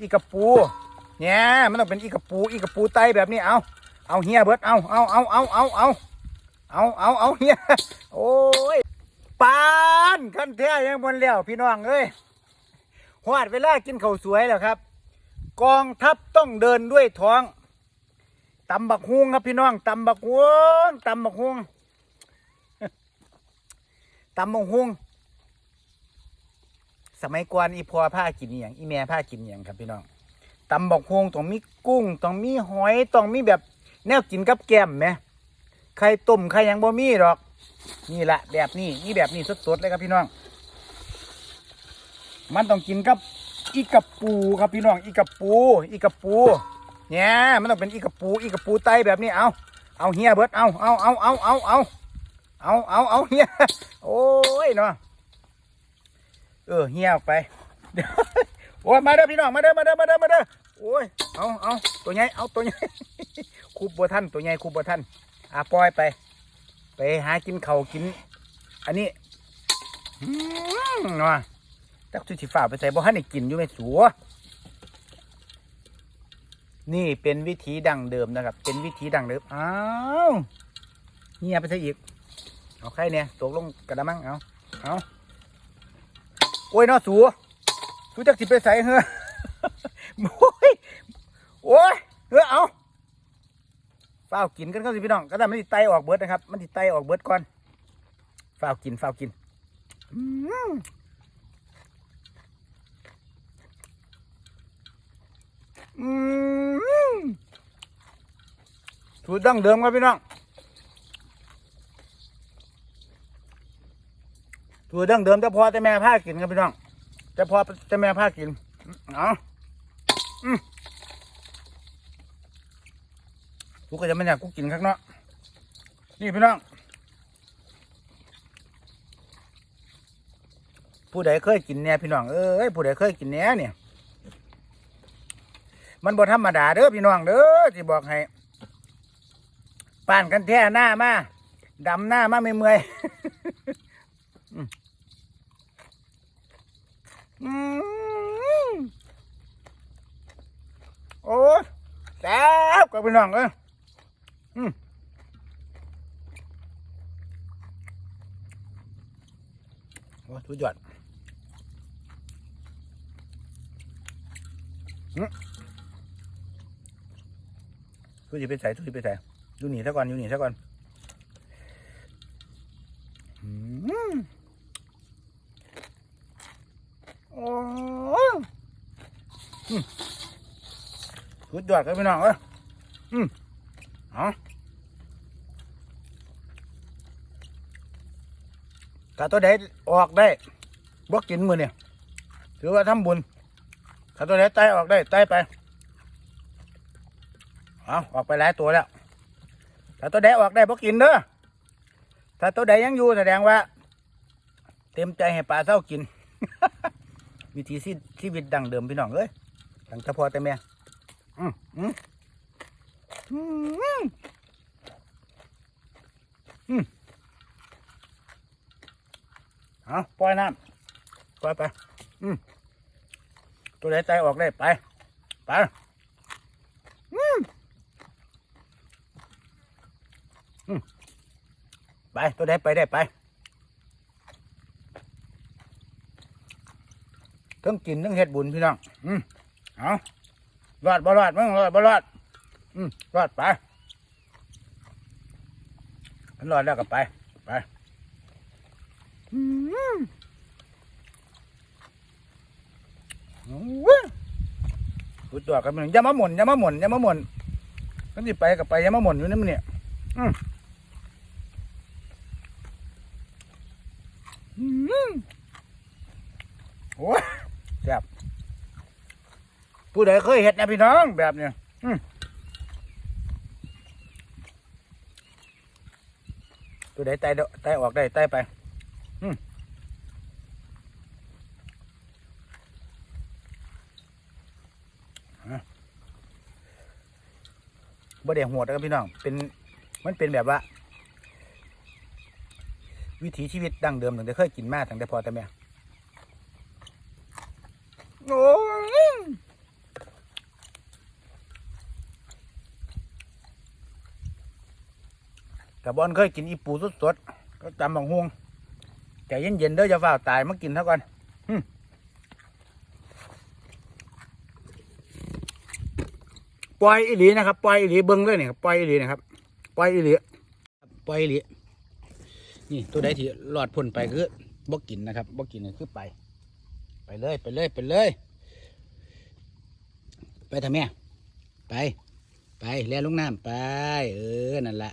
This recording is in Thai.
อีกระปูเนี่ยมันต้องเป็นอีกระปูอีกระปูไตแบบนี้เอาเอาเฮียเบิร์ดเอาเอาเอาเอาเอาเอาเอาเอาเอาเฮียโอ้ยปานขั้นแท้ยังบนแล้วพี่น้องเอ้ยหวาดเวลากินข้าวสวยแล้วครับ กองทัพต้องเดินด้วยท้องตำบักฮวงครับพี่น้องตำบักฮวงตำบักฮวงตำบักฮวง สมัยก่อนอีพ่อผ้ากินอหย่างอีแม่ผ้ากินอหย่างครับพี่น้องตำบักฮวงต้องมีกุ้งต้องมีหอยต้องมีแบบแนวกินกับแกล้มไหมไข่ต้มไข่หยังบ่มีหรอก นี่แหละแบบนี้นี่แบบนี้สดๆเลยครับพี่น้อง มันต้องกินกับอีกระปูครับพี่น้องอีกระปูอีกระปูเนี่ยมันต้องเป็นอีกระปูอีกระปูไตแบบนี้เอาเอาเฮียเบิดเอาเอาเอาเอาเอาเอาเอาเอาเอาเฮียโอ้ยเนาะ เออเฮียออกไปเดี๋ยวโอ้ยมาเด้อพี่น้องมาเด้อมาเด้อมาเด้อมาเด้อโอ้ยเอาเอาตัวใหญ่เอาตัวใหญ่คูบบัวท่านตัวใหญ่คูบบัวท่านอะปล่อยไป ไปหากินเขากิน อันนี้เนาะจักสุชิฝ่าไปใส่บ่ให้ได้กินอยู่ไม่สัวนี่เป็นวิธีดั้งเดิมนะครับ เป็นวิธีดั้งเดิมอ้าวเฮียไปใส่อีกเอาใครเนี่ยตกลงกระมังเอาเอา โอ้ยนาะสูสูจักสิไปใส่เหรอโอ้ยโอ้ยเออเอาฝ้าวกินกันก็สิพี่น้องก็ได้มันติดไตออกเบิดนะครับ มันติดไตออกเบิดก่อนฝ้าวกินฝ้าวกินอืมสูตรดั้งเดิมครับพี่น้อง ตรดั้งเดิมแต่พอแต่แม่ผ้ากินครับพี่น้องแต่พอแต่แม่ผ้ากินเอาอืมกูก็จะไม่อยากกูกินข้างเนาะนี่พี่น้อง ผู้ใดเคยกินเนี่ยพี่น้องเอ้ยผู้ใดเคยกินเนี่ยเนี่ยมันบ่ธรรมดาเด้อพี่น้องเด้อที่บอกให้ป่านกันแท้หน้ามาดำหน้ามาไม่เมื่อย อืมอืมโอ้ยแซ่ บกับพี่น้องเอ้ยอืมโอ้ยสุดยอดทุยไปใส่ทุยไปใส่อยู่หนีซะก่อนอยู่หนีซะก่อนอืมโอ้อืมสุดยอดครับพี่น้องเอ้ย อืมเอาถ้าตัวใดออกได้บวกกินมือเนี่ยถือว่าทำบุญถ้าตัวใดไตออกได้ไตไปเอาออกไปหลายตัวแล้วถ้าตัวใดออกได้พอกินเด้อถ้าตัวใดยังอยู่แสดงว่า เต็มใจให้ปลาเศร้ากิน วิธีชีวิตดังเดิมพี่น้องเอ้ยตั้งแต่พอแต่แม่อืมอืม เอาปล่อยน้ำปล่อยไปอืมตัวใดใจออกได้ไป ไปไป ตัวใดไปได้ไปทั้งกินทั้งเฮ็ดบุญพี่น้อง อืมเอารอดบ่รอดมึงรอดบ่รอด อืมรอดไปมันรอดแล้วก็ไป ไปอืมโอ้ยสุดยอดกันมึงอย่ามาหมุนอย่ามาหมุนอย่ามาหมุนกันที่ไปกับไปอย่ามาหมุนอยู่นี่มันเนี่ยอืมอืมโอ้ยแซ่บผู้ใดเคยเห็ดนะพี่น้องแบบเนี้ยอืม ผู้ใดไตเดไตออกได้ไตไปอืมอะบ่ได้โหดนะครับพี่น้อง เป็น มันเป็นแบบว่า วิถีชีวิตดั้งเดิมตั้งแต่เคยกินมาตั้งแต่พอแต่แม่โอ้ย กับบอลเคยกินอีปูสดๆก็ตำบังฮวงใจเย็นๆเด้อจะฝ้าวตายมากินเท่ากันปล่อยอีหลีนะครับปล่อยอีหลีเบิ้งเลยเนี่ครับปล่อยอีหลีนะครับปล่อยอีหลีปล่อยอีหลีนี่ตัวใดที่รอดพ้นไปคือบ่กินนะครับบ่กินนี่คือไป ไปเลยไปเลยไปเลย ไปทำแม่ไป ไปแล้วลงน้ำไป เออนั่นแหละ